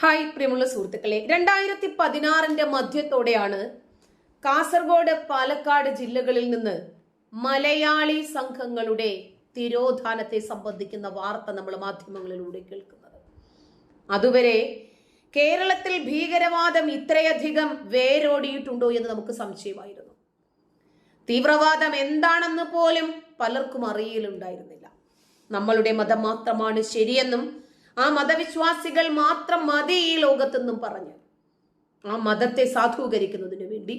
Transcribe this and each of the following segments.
Hi പ്രിയമുള്ള സുഹൃത്തുക്കളെ. രണ്ടായിരത്തി പതിനാറിന്റെ മധ്യത്തോടെയാണ് കാസർഗോഡ് പാലക്കാട് ജില്ലകളിൽ നിന്ന് മലയാളി സംഘങ്ങളുടെ തിരോധാനത്തെ സംബന്ധിക്കുന്ന വാർത്ത നമ്മൾ മാധ്യമങ്ങളിലൂടെ കേൾക്കുന്നത്. അതുവരെ കേരളത്തിൽ ഭീകരവാദം ഇത്രയധികം വേരോടിയിട്ടുണ്ടോ എന്ന് നമുക്ക് സംശയമായിരുന്നു. തീവ്രവാദം എന്താണെന്ന് പോലും പലർക്കും അറിയലുണ്ടായിരുന്നില്ല. നമ്മളുടെ മതം മാത്രമാണ് ശരിയെന്നും ആ മതവിശ്വാസികൾ മാത്രം മതി ഈ ലോകത്തെന്നും പറഞ്ഞു. ആ മതത്തെ സാധൂകരിക്കുന്നതിനു വേണ്ടി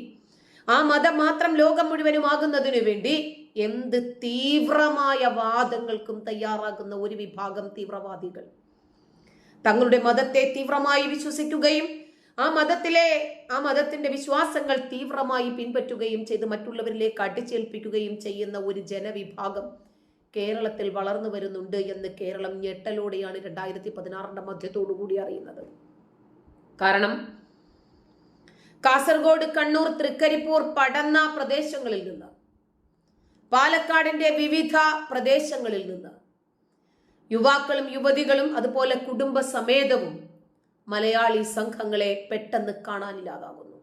ആ മതം മാത്രം ലോകം മുഴുവനുമാകുന്നതിനു വേണ്ടി എന്ത് തീവ്രമായ വാദങ്ങൾക്കും തയ്യാറാകുന്ന ഒരു വിഭാഗം തീവ്രവാദികൾ. തങ്ങളുടെ മതത്തെ തീവ്രമായി വിശ്വസിക്കുകയും ആ മതത്തിലെ ആ മതത്തിന്റെ വിശ്വാസങ്ങൾ തീവ്രമായി പിൻപറ്റുകയും ചെയ്ത് മറ്റുള്ളവരിലേക്ക് അടിച്ചേൽപ്പിക്കുകയും ചെയ്യുന്ന ഒരു ജനവിഭാഗം കേരളത്തിൽ വളർന്നു വരുന്നുണ്ട് എന്ന് കേരളം ഞെട്ടലോടെയാണ് രണ്ടായിരത്തി പതിനാറിന്റെ മധ്യത്തോടു കൂടി അറിയുന്നത്. കാരണം കാസർഗോഡ് കണ്ണൂർ തൃക്കരിപ്പൂർ പടന്ന പ്രദേശങ്ങളിൽ നിന്ന് പാലക്കാടിന്റെ വിവിധ പ്രദേശങ്ങളിൽ നിന്ന് യുവാക്കളും യുവതികളും അതുപോലെ കുടുംബ സമേതവും മലയാളി സംഘങ്ങളെ പെട്ടെന്ന് കാണാനില്ലാതാകുന്നു.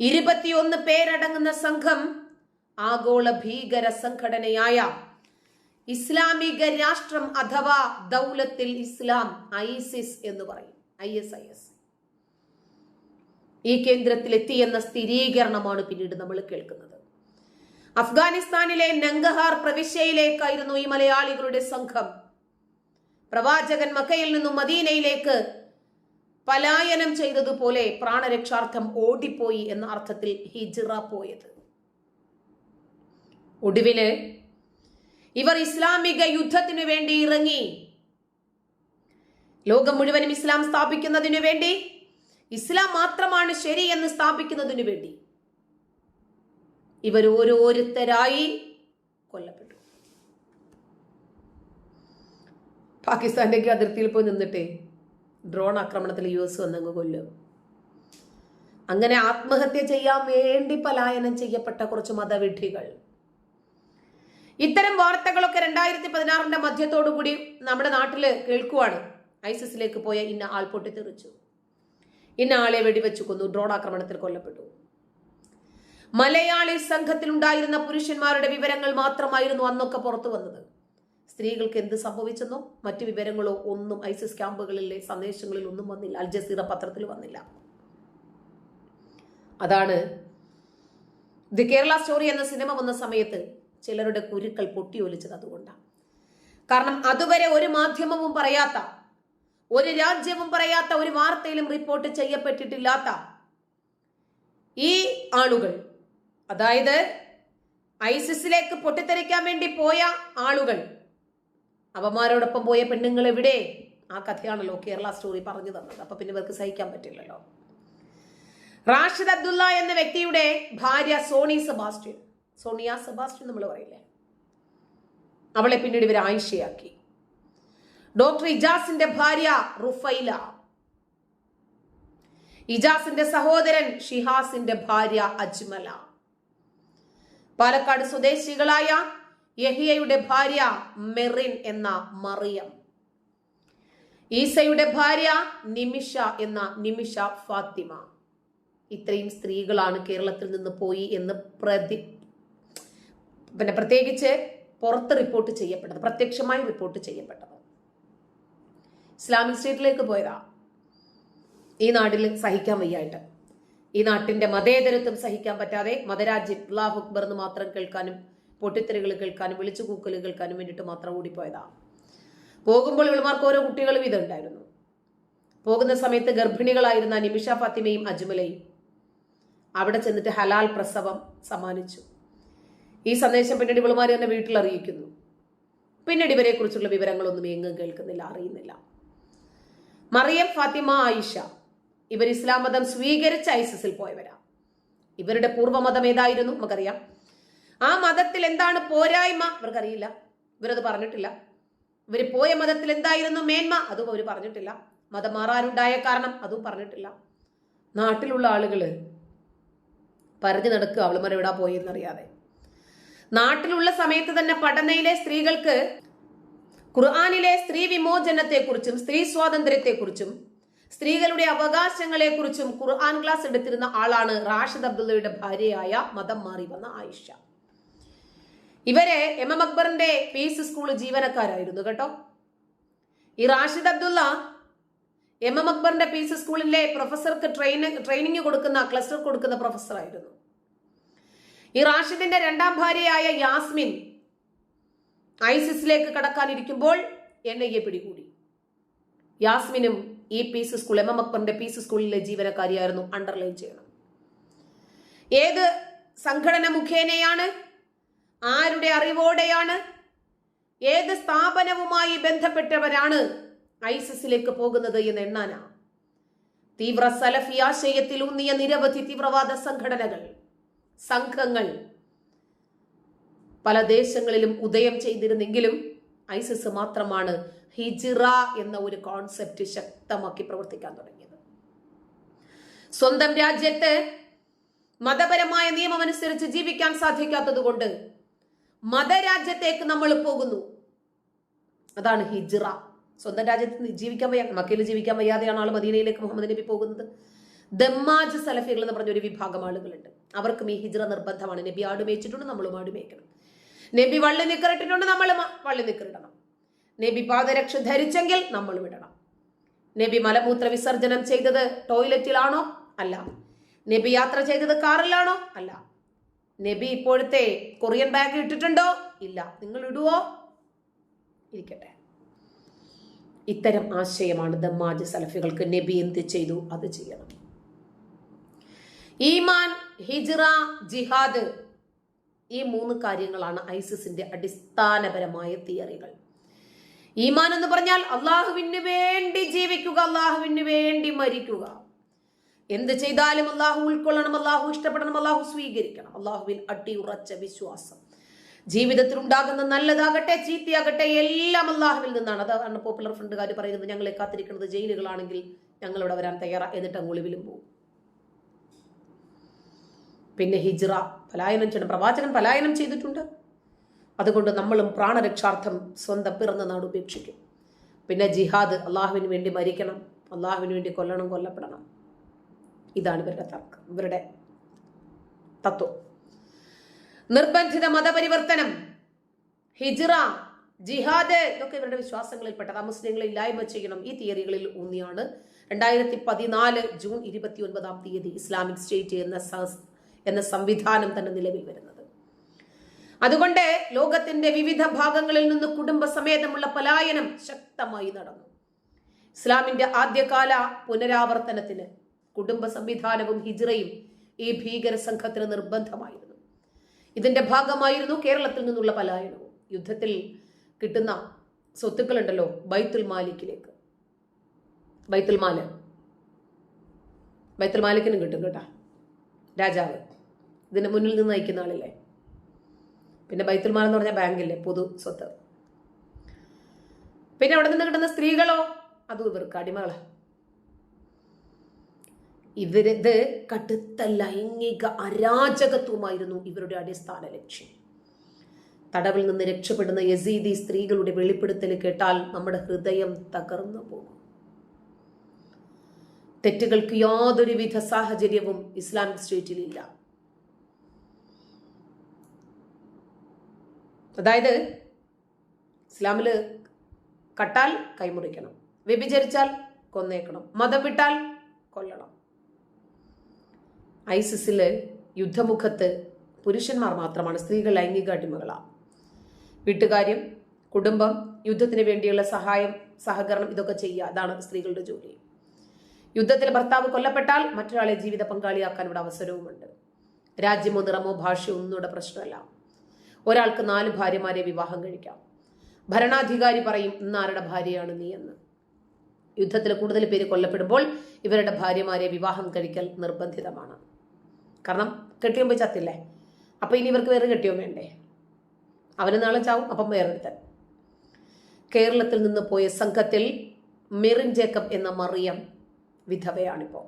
ഇരുപത്തിയൊന്ന് പേരടങ്ങുന്ന സംഘം ആഗോള ഭീകര സംഘടനയായ ഇസ്ലാമിക രാഷ്ട്രം അഥവാ ദൗലത്തിൽ ഇസ്ലാം ഐസിസ് എന്ന് പറയും ഐ എസ് ഐ എസ്. ഈ കേന്ദ്രത്തിൽ എത്തിയെന്ന സ്ഥിരീകരണമാണ് പിന്നീട് നമ്മൾ കേൾക്കുന്നത്. അഫ്ഗാനിസ്ഥാനിലെ നങ്കഹാർ പ്രവിശ്യയിലേക്കായിരുന്നു ഈ മലയാളികളുടെ സംഘം. പ്രവാചകൻ മക്കയിൽ നിന്നും മദീനയിലേക്ക് പലായനം ചെയ്തതുപോലെ പ്രാണരക്ഷാർത്ഥം ഓടിപ്പോയി എന്ന അർത്ഥത്തിൽ ഹിജിറ പോയത്. ഒടുവിൽ ഇവർ ഇസ്ലാമിക യുദ്ധത്തിനു വേണ്ടി ഇറങ്ങി. ലോകം മുഴുവനും ഇസ്ലാം സ്ഥാപിക്കുന്നതിനു വേണ്ടി ഇസ്ലാം മാത്രമാണ് ശരി എന്ന് സ്ഥാപിക്കുന്നതിനു വേണ്ടി. ഇവർ ഓരോരുത്തരായി കൊല്ലപ്പെട്ടു. പാകിസ്ഥാന്റെ അതിർത്തിയിൽ പോയി നിന്നിട്ടേ ഡ്രോൺ ആക്രമണത്തിൽ യു എസ് വന്നങ്ങ് കൊല്ലും. അങ്ങനെ ആത്മഹത്യ ചെയ്യാൻ വേണ്ടി പലായനം ചെയ്യപ്പെട്ട കുറച്ച് മതവിഡ്ഢികൾ. ഇത്തരം വാർത്തകളൊക്കെ രണ്ടായിരത്തി പതിനാറിന്റെ മധ്യത്തോടുകൂടി നമ്മുടെ നാട്ടിൽ കേൾക്കുവാണ്. ഐസിസിലേക്ക് പോയ ഇന്ന ആൾ പൊട്ടിത്തെറിച്ചു. ഇന്ന ആളെ വെടിവെച്ചു കൊന്നു. ഡ്രോൺ ആക്രമണത്തിൽ കൊല്ലപ്പെട്ടു. മലയാളി സംഘത്തിൽ ഉണ്ടായിരുന്ന പുരുഷന്മാരുടെ വിവരങ്ങൾ മാത്രമായിരുന്നു അന്നൊക്കെ പുറത്തു വന്നത്. സ്ത്രീകൾക്ക് എന്ത് സംഭവിച്ചെന്നോ മറ്റു വിവരങ്ങളോ ഒന്നും ഐസിസ് ക്യാമ്പുകളിലെ സന്ദേശങ്ങളിൽ ഒന്നും വന്നില്ല. അൽ ജസീറ പത്രത്തിൽ വന്നില്ല. അതാണ് ദി കേരള സ്റ്റോറി എന്ന സിനിമ വന്ന സമയത്ത് ചിലരുടെ കുരുക്കൾ പൊട്ടിയൊലിച്ചത് അതുകൊണ്ടാണ് കാരണം അതുവരെ ഒരു മാധ്യമവും പറയാത്ത ഒരു രാജ്യവും പറയാത്ത ഒരു വാർത്തയിലും റിപ്പോർട്ട് ചെയ്യപ്പെട്ടിട്ടില്ലാത്ത ഈ ആളുകൾ അതായത് ഐസിസിലേക്ക് പൊട്ടിത്തെറിക്കാൻ വേണ്ടി പോയ ആളുകൾ അവന്മാരോടൊപ്പം പോയ പെണ്ണുങ്ങൾ എവിടെ ആ കഥയാണല്ലോ കേരള സ്റ്റോറി പറഞ്ഞു തന്നത്. അപ്പൊ പിന്നെ ഇവർക്ക് സഹിക്കാൻ പറ്റില്ലല്ലോ. റാഷിദ് അബ്ദുള്ള എന്ന വ്യക്തിയുടെ ഭാര്യ സോണി സെബാസ്റ്റ്യൻ സോണിയ സെബാസ്റ്റ്യൻ നമ്മൾ പറയില്ലേ? അവളെ പിന്നീട് ഇവർ ആയിഷയാക്കി. ഡോക്ടർ ഇജാസിന്റെ ഭാര്യ റുഫൈല. ഇജാസിന്റെ സഹോദരൻ ഷിഹാസിന്റെ ഭാര്യ അജ്മല. പാലക്കാട് സ്വദേശികളായ യഹിയയുടെ ഭാര്യ മെറിൻ എന്ന മറിയം. ഈസയുടെ ഭാര്യ നിമിഷ എന്ന നിമിഷ ഫാത്തിമ. ഇത്രയും സ്ത്രീകളാണ് കേരളത്തിൽ നിന്ന് പോയി എന്ന് പ്രതി പിന്നെ പ്രത്യേകിച്ച് പുറത്ത് റിപ്പോർട്ട് ചെയ്യപ്പെട്ടത് പ്രത്യക്ഷമായി റിപ്പോർട്ട് ചെയ്യപ്പെട്ടത്. ഇസ്ലാമിക് സ്റ്റേറ്റിലേക്ക് പോയതാ. ഈ നാട്ടിൽ സഹിക്കാൻ വയ്യായിട്ട്. ഈ നാട്ടിന്റെ മതേതരത്വം സഹിക്കാൻ പറ്റാതെ മതരാജ്യം അള്ളാഹു അക്ബർ എന്ന് മാത്രം കേൾക്കാനും പൊട്ടിത്തെറികൾ കേൾക്കാനും വിളിച്ചു കൂക്കൽ കേൾക്കാനും വേണ്ടിയിട്ട് മാത്രം ഓടിപ്പോയതാ പോകുമ്പോൾ ഇവളുമാർക്ക് ഓരോ കുട്ടികളും ഇതുണ്ടായിരുന്നു പോകുന്ന സമയത്ത് ഗർഭിണികളായിരുന്ന നിമിഷ ഫാത്തിമയും അജ്മലയും അവിടെ ചെന്നിട്ട് ഹലാൽ പ്രസവം സമ്മാനിച്ചു. ഈ സന്ദേശം പിന്നീട് ഇവളുമാർ തന്നെ വീട്ടിൽ അറിയിക്കുന്നു. പിന്നീട് ഇവരെ കുറിച്ചുള്ള വിവരങ്ങളൊന്നും എങ്ങും കേൾക്കുന്നില്ല അറിയുന്നില്ല. മറിയം ഫാത്തിമ ആയിഷ ഇവർ ഇസ്ലാം മതം സ്വീകരിച്ച ഐസിസിൽ പോയവരാ. ഇവരുടെ പൂർവമതം ഏതായിരുന്നു നമുക്കറിയാം. ആ മതത്തിൽ എന്താണ് പോരായ്മ? ഇവർക്കറിയില്ല. ഇവരത് പറഞ്ഞിട്ടില്ല. ഇവർ പോയ മതത്തിൽ എന്തായിരുന്നു മേന്മ? അതും അവർ പറഞ്ഞിട്ടില്ല. മതം മാറാനുണ്ടായ കാരണം അതും പറഞ്ഞിട്ടില്ല. നാട്ടിലുള്ള ആളുകൾ പറഞ്ഞു നടക്കുക അവളുമാരെവിടാ പോയെന്നറിയാതെ. നാട്ടിലുള്ള സമയത്ത് തന്നെ പഠനയിലെ സ്ത്രീകൾക്ക് ഖുർആാനിലെ സ്ത്രീ വിമോചനത്തെക്കുറിച്ചും സ്ത്രീ സ്വാതന്ത്ര്യത്തെക്കുറിച്ചും സ്ത്രീകളുടെ അവകാശങ്ങളെക്കുറിച്ചും ഖുർആൻ ക്ലാസ് എടുത്തിരുന്ന ആളാണ് റാഷിദ് അബ്ദുള്ളയുടെ ഭാര്യയായ മതം മാറി വന്ന ആയിഷ. ഇവരെ എം എം അക്ബറിന്റെ പീസ് സ്കൂൾ ജീവനക്കാരായിരുന്നു കേട്ടോ. ഈ റാഷിദ് അബ്ദുള്ള എം എം അക്ബറിന്റെ പീസ് സ്കൂളിലെ പ്രൊഫസർക്ക് ട്രെയിനിങ് ട്രെയിനിങ് കൊടുക്കുന്ന ക്ലസ്റ്റർ കൊടുക്കുന്ന പ്രൊഫസറായിരുന്നു. ഈ റാഷിദിന്റെ രണ്ടാം ഭാര്യയായ യാസ്മിൻ ഐസിസിലേക്ക് കടക്കാനിരിക്കുമ്പോൾ എൻ ഐ എ പിടികൂടി. യാസ്മിനും ഈ P C school M M അക്ബറിന്റെ പി സി സ്കൂളിലെ ജീവനക്കാരിയായിരുന്നു അണ്ടർലൈൻ ചെയ്യണം. ഏത് സംഘടന മുഖേനയാണ്? ആരുടെ അറിവോടെയാണ്? ഏത് സ്ഥാപനവുമായി ബന്ധപ്പെട്ടവരാണ് ഐസിസിലേക്ക് പോകുന്നത് എന്ന് എണ്ണാനാ. തീവ്ര സലഫി ആശയത്തിൽ ഊന്നിയ നിരവധി തീവ്രവാദ സംഘടനകൾ. സംഘങ്ങൾ പല ദേശങ്ങളിലും ഉദയം ചെയ്തിരുന്നെങ്കിലും ഐസിസ് മാത്രമാണ് ഹിജിറ എന്ന ഒരു കോൺസെപ്റ്റ് ശക്തമാക്കി പ്രവർത്തിക്കാൻ തുടങ്ങിയത്. സ്വന്തം രാജ്യത്ത് മതപരമായ നിയമം അനുസരിച്ച് ജീവിക്കാൻ സാധിക്കാത്തത് കൊണ്ട് മതരാജ്യത്തേക്ക് നമ്മൾ പോകുന്നു. അതാണ് ഹിജിറ. സ്വന്തം രാജ്യത്ത് ജീവിക്കാൻ വയ്യ മക്കയിൽ ജീവിക്കാൻ വയ്യാതെയാണ് ആൾ മദീനയിലേക്ക് മുഹമ്മദ് നബി പോകുന്നത്. ദമ്മാജ് സലഫികൾ എന്ന് പറഞ്ഞ ഒരു വിഭാഗം ആളുകളുണ്ട്. അവർക്കും ഈ ഹിജ്റ നിർബന്ധമാണ്. നബി ആട് മേയിച്ചിട്ടുണ്ട് നമ്മളും ആട് മേയ്ക്കണം നബി വള്ളി നിക്കറിട്ടിട്ടുണ്ട് നമ്മൾ വള്ളി നിക്കറിടണം നബി പാദരക്ഷ ധരിച്ചെങ്കിൽ നമ്മൾ വിടണം നബി മലമൂത്ര വിസർജനം ചെയ്തത് ടോയ്ലറ്റിലാണോ? അല്ല. നബി യാത്ര ചെയ്തത് കാറിലാണോ? അല്ല. നബി ഇപ്പോഴത്തെ കൊറിയൻ ബാഗ് ഇട്ടിട്ടുണ്ടോ? ഇല്ല. നിങ്ങൾ ഇടുവോ? ഇരിക്കട്ടെ. ഇത്തരം ആശയമാണ് ദമ്മാജ് സലഫികൾക്ക് നബി എന്ത് ചെയ്തു? അത് ചെയ്യണം. ഈമാൻ ഹിജ്റ ജിഹാദ് ഈ മൂന്ന് കാര്യങ്ങളാണ് ഐസിസിന്റെ അടിസ്ഥാനപരമായ തിയറികൾ. ഈമാൻ എന്ന് പറഞ്ഞാൽ അള്ളാഹുവിന് വേണ്ടി ജീവിക്കുക അള്ളാഹുവിന് വേണ്ടി മരിക്കുക. എന്ത് ചെയ്താലും അള്ളാഹു ഉൾക്കൊള്ളണം അള്ളാഹു ഇഷ്ടപ്പെടണം അള്ളാഹു സ്വീകരിക്കണം. അള്ളാഹുവിൽ അടിയുറച്ച വിശ്വാസം. ജീവിതത്തിൽ ഉണ്ടാകുന്ന നല്ലതാകട്ടെ ചീത്തയാകട്ടെ എല്ലാം അള്ളാഹുവിൽ നിന്നാണ്. അതാണ് പോപ്പുലർ ഫ്രണ്ടുകാർ പറയുന്നത് ഞങ്ങളെ കാത്തിരിക്കുന്നത് ജയിലുകളാണെങ്കിൽ ഞങ്ങളിവിടെ വരാൻ തയ്യാറാ. എന്നിട്ട് അങ്ങ് ഒളിവിലും പോകും. പിന്നെ ഹിജ്റ പലായനം ചെയ്യണം. പ്രവാചകൻ പലായനം ചെയ്തിട്ടുണ്ട്. അതുകൊണ്ട് നമ്മളും പ്രാണരക്ഷാർത്ഥം സ്വന്തം പിറന്ന നാട് ഉപേക്ഷിക്കും. പിന്നെ ജിഹാദ് അള്ളാഹുവിന് വേണ്ടി മരിക്കണം. അള്ളാഹുവിന് വേണ്ടി കൊല്ലണം കൊല്ലപ്പെടണം. ഇതാണ് ഇവരുടെ തർക്കം ഇവരുടെ തത്വം. നിർബന്ധിത മതപരിവർത്തനം ഹിജ്റ ജിഹാദ് ഇതൊക്കെ ഇവരുടെ വിശ്വാസങ്ങളിൽപ്പെട്ടത്. മുസ്ലിങ്ങളെ ഇല്ലായ്മ ചെയ്യണം. ഈ തിയറികളിൽ ഊന്നിയാണ്. രണ്ടായിരത്തി പതിനാല് ജൂൺ ഇരുപത്തി ഒൻപതാം തീയതി ഇസ്ലാമിക് സ്റ്റേറ്റ് എന്ന എന്ന സംവിധാനം തന്നെ നിലവിൽ വരുന്നത്. അതുകൊണ്ട് ലോകത്തിന്റെ വിവിധ ഭാഗങ്ങളിൽ നിന്ന് കുടുംബസമേതമുള്ള പലായനം ശക്തമായി നടന്നു. ഇസ്ലാമിന്റെ ആദ്യകാല പുനരാവർത്തനത്തിന് കുടുംബ സംവിധാനവും ഹിജ്റയും ഈ ഭീകര സംഘത്തിന് നിർബന്ധമായിരുന്നു. ഇതിന്റെ ഭാഗമായിരുന്നു കേരളത്തിൽ നിന്നുള്ള പലായനവും. യുദ്ധത്തിൽ കിട്ടുന്ന സ്വത്തുക്കളുണ്ടല്ലോ ബൈത്തുൽ മാലിക്കിലേക്ക്. ബൈത്തുൽ മാല. ബൈത്തുൽ മാലിക്കിനും കിട്ടും കേട്ടാ. രാജാവ്. ഇതിന് മുന്നിൽ നിന്ന് നയിക്കുന്ന ആളില്ലേ? പിന്നെ ബൈത്തുൽമാൽ എന്ന് പറഞ്ഞാൽ ബാങ്കില്ലേ? പൊതു സ്വത്ത്. പിന്നെ അവിടെ നിന്ന് കിട്ടുന്ന സ്ത്രീകളോ? അതും ഇവർക്ക് അടിമകളാ. ഇവരിത് കടുത്ത ലൈംഗിക അരാജകത്വമായിരുന്നു ഇവരുടെ അടിസ്ഥാന ലക്ഷ്യം. തടവിൽ നിന്ന് രക്ഷപ്പെടുന്ന യസീദി സ്ത്രീകളുടെ വെളിപ്പെടുത്തൽ കേട്ടാൽ നമ്മുടെ ഹൃദയം തകർന്നു പോകും. തെറ്റുകൾക്ക് യാതൊരുവിധ സാഹചര്യവും ഇസ്ലാമിക് സ്റ്റേറ്റിൽ അതായത് ഇസ്ലാമിൽ കട്ടാൽ കൈമുറിക്കണം. വ്യഭിചരിച്ചാൽ കൊന്നേക്കണം. മതം വിട്ടാൽ കൊല്ലണം. ഐസിസിൽ യുദ്ധമുഖത്ത് പുരുഷന്മാർ മാത്രമാണ് സ്ത്രീകൾ ലൈംഗിക അടിമകളാണ് വീട്ടുകാര്യം കുടുംബം യുദ്ധത്തിന് വേണ്ടിയുള്ള സഹായം സഹകരണം ഇതൊക്കെ ചെയ്യുക. അതാണ് സ്ത്രീകളുടെ ജോലി. യുദ്ധത്തിൽ ഭർത്താവ് കൊല്ലപ്പെട്ടാൽ മറ്റൊരാളെ ജീവിത പങ്കാളിയാക്കാൻ ഇവിടെ അവസരവുമുണ്ട്. രാജ്യമോ നിറമോ ഭാഷയോ ഒന്നും ഇവിടെ പ്രശ്നമല്ല. ഒരാൾക്ക് നാല് ഭാര്യമാരെ വിവാഹം കഴിക്കാം. ഭരണാധികാരി പറയും ഇന്ന് ആരുടെ ഭാര്യയാണ് നീ എന്ന്? യുദ്ധത്തിൽ കൂടുതൽ പേര് കൊല്ലപ്പെടുമ്പോൾ ഇവരുടെ ഭാര്യമാരെ വിവാഹം കഴിക്കൽ നിർബന്ധിതമാണ്. കാരണം കെട്ടിയും പോയി ചത്തില്ലേ? അപ്പൊ ഇനി ഇവർക്ക് വേറെ കെട്ടിയോ വേണ്ടേ? അവന് നാളെ ചാവും അപ്പം വേറെടുത്തൻ കേരളത്തിൽ നിന്ന് പോയ സംഘത്തിൽ മെറിൻ ജേക്കബ് എന്ന മറിയം വിധവയാണിപ്പോൾ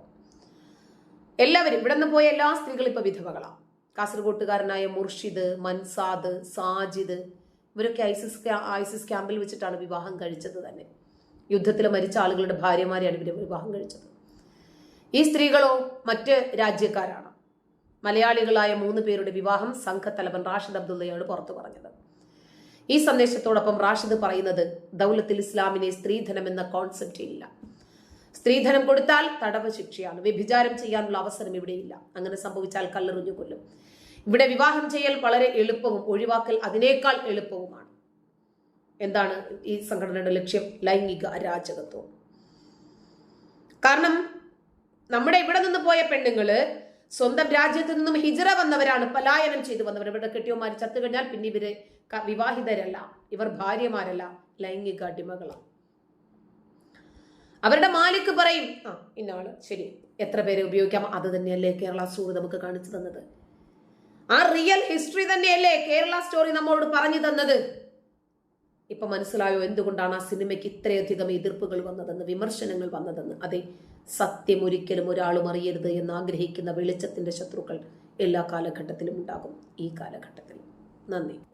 എല്ലാവരും ഇവിടെ നിന്ന് പോയ എല്ലാ സ്ത്രീകളും ഇപ്പൊ വിധവകളാണ് കാസർഗോട്ടുകാരനായ മുർഷിദ് മൻസാദ് സാജിദ് ഇവരൊക്കെ ഐസിസ് ഐസിസ് ക്യാമ്പിൽ വെച്ചിട്ടാണ് വിവാഹം കഴിച്ചത് തന്നെ. യുദ്ധത്തിൽ മരിച്ച ആളുകളുടെ ഭാര്യമാരെയാണ് ഇവർ വിവാഹം കഴിച്ചത്. ഈ സ്ത്രീകളോ മറ്റ് രാജ്യക്കാരാണ്. മലയാളികളായ മൂന്ന് പേരുടെ വിവാഹം സംഘത്തലവൻ റാഷിദ് അബ്ദുള്ളയാണ് പുറത്തു പറഞ്ഞത്. ഈ സന്ദേശത്തോടൊപ്പം റാഷിദ് പറയുന്നത് ദൗലത്തിൽ ഇസ്ലാമിനെ സ്ത്രീധനം എന്ന കോൺസെപ്റ്റ് ഇല്ല. സ്ത്രീധനം കൊടുത്താൽ തടവ് ശിക്ഷയാണ്. വ്യഭിചാരം ചെയ്യാനുള്ള അവസരം ഇവിടെയില്ല. അങ്ങനെ സംഭവിച്ചാൽ കല്ലെറിഞ്ഞു കൊല്ലും. ഇവിടെ വിവാഹം ചെയ്യൽ വളരെ എളുപ്പവും ഒഴിവാക്കൽ അതിനേക്കാൾ എളുപ്പവുമാണ്. എന്താണ് ഈ സംഘടനയുടെ ലക്ഷ്യം? ലൈംഗിക അരാജകത്വം. കാരണം നമ്മുടെ ഇവിടെ നിന്ന് പോയ പെണ്ണുങ്ങൾ സ്വന്തം രാജ്യത്ത് നിന്നും ഹിജറ വന്നവരാണ് പലായനം ചെയ്തു വന്നവർ. ഇവിടെ കെട്ടിയോമാർ ചത്തു കഴിഞ്ഞാൽ പിന്നെ ഇവർ വിവാഹിതരല്ല. ഇവർ ഭാര്യമാരല്ല ലൈംഗിക അടിമകളാണ്. അവരുടെ മാലിക്ക് പറയും ആ ഇന്നാൾ ശരി എത്ര പേരെ ഉപയോഗിക്കാം? അത് തന്നെയല്ലേ കേരള സ്റ്റോറി നമുക്ക് കാണിച്ചു തന്നത്. ആ റിയൽ ഹിസ്റ്ററി തന്നെയല്ലേ കേരള സ്റ്റോറി നമ്മളോട് പറഞ്ഞു തന്നത്? ഇപ്പൊ മനസ്സിലായോ എന്തുകൊണ്ടാണ് ആ സിനിമയ്ക്ക് ഇത്രയധികം എതിർപ്പുകൾ വന്നതെന്ന് വിമർശനങ്ങൾ വന്നതെന്ന്? അതെ സത്യം ഒരിക്കലും ഒരാളും അറിയരുത് എന്ന് ആഗ്രഹിക്കുന്ന വെളിച്ചത്തിന്റെ ശത്രുക്കൾ എല്ലാ കാലഘട്ടത്തിലും ഉണ്ടാകും. ഈ കാലഘട്ടത്തിൽ. നന്ദി.